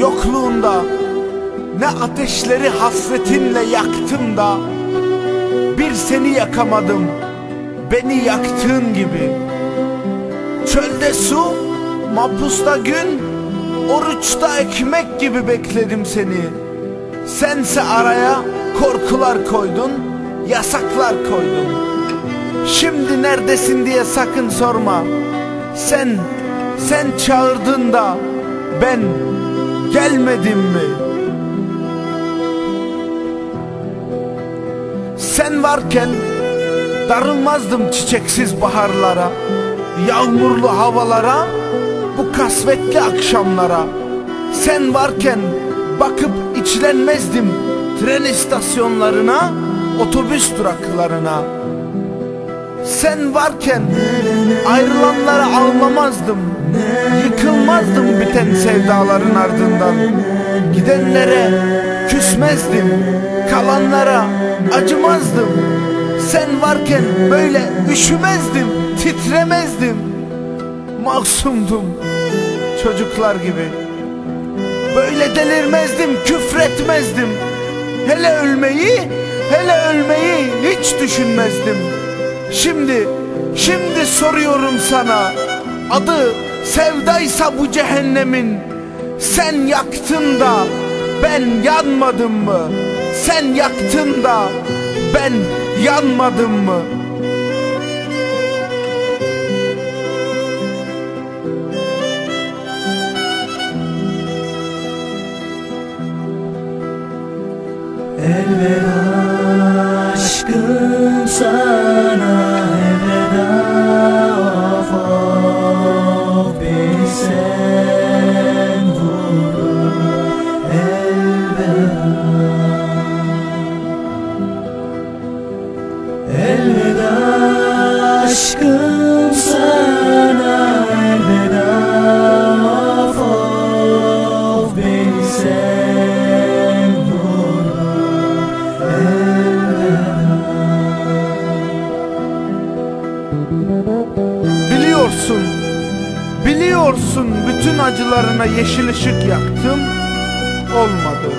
Yokluğunda ne ateşleri hasretinle yaktım da Bir seni yakamadım beni yaktığın gibi. Çölde su, mapusta gün, oruçta ekmek gibi bekledim seni. Sense araya korkular koydun, yasaklar koydun. Şimdi neredesin diye sakın sorma. Sen, sen çağırdın da ben gelmedim mi? Sen varken darılmazdım çiçeksiz baharlara Yağmurlu havalara, bu kasvetli akşamlara Sen varken bakıp içlenmezdim tren istasyonlarına, otobüs duraklarına Sen varken ayrılanlara ağlamazdım Yıkılmazdım biten sevdaların ardından. Gidenlere küsmezdim Kalanlara acımazdım. Sen varken böyle üşümezdim Titremezdim. Masumdum Çocuklar gibi. Böyle delirmezdim küfretmezdim. Hele ölmeyi Hele ölmeyi hiç düşünmezdim Şimdi Şimdi soruyorum sana Adı sevdaysa bu cehennemin Sen yaktın da ben yanmadım mı? Sen yaktın da ben yanmadım mı? Elveda aşkım sana Elveda aşkım sana elveda. Of of beni sen vurdun Biliyorsun, biliyorsun bütün acılarına yeşil ışık yaktım, olmadı.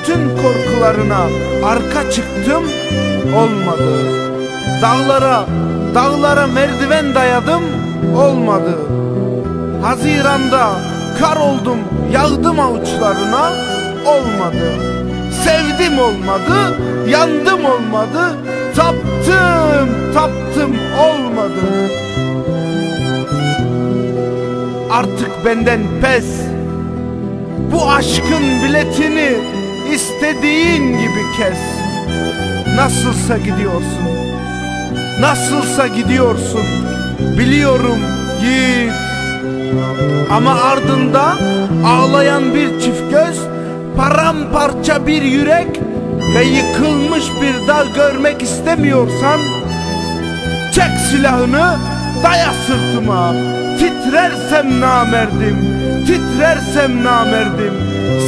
Bütün korkularına arka çıktım, olmadı. Dağlara, dağlara merdiven dayadım, olmadı. Haziranda kar oldum, yağdım avuçlarına, olmadı. Sevdim olmadı, yandım olmadı, taptım, taptım olmadı. Artık benden pes. Bu aşkın biletini istediğin gibi kes. Nasılsa gidiyorsun. Nasılsa gidiyorsun. Biliyorum git. Ama ardında ağlayan bir çift göz, paramparça bir yürek ve yıkılmış bir dağ görmek istemiyorsan çek silahını Daya sırtıma Titrersem namerdim Titrersem namerdim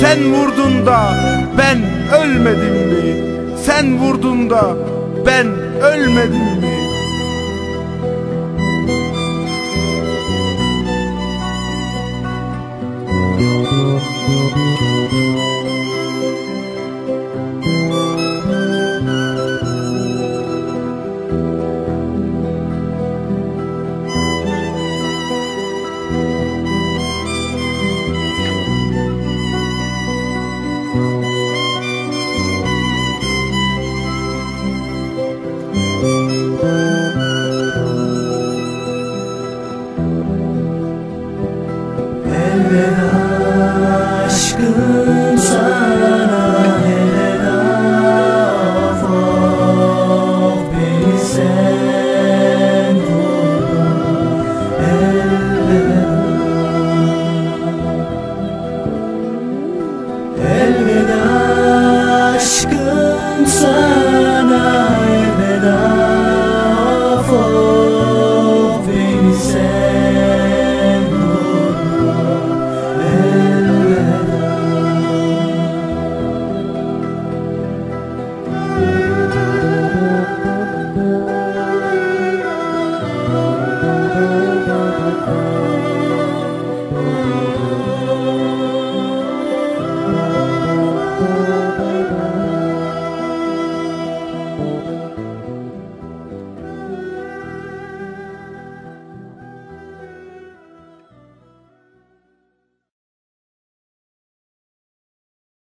Sen vurdun da ben ölmedim mi? Sen vurdun da ben ölmedim mi? Thank you.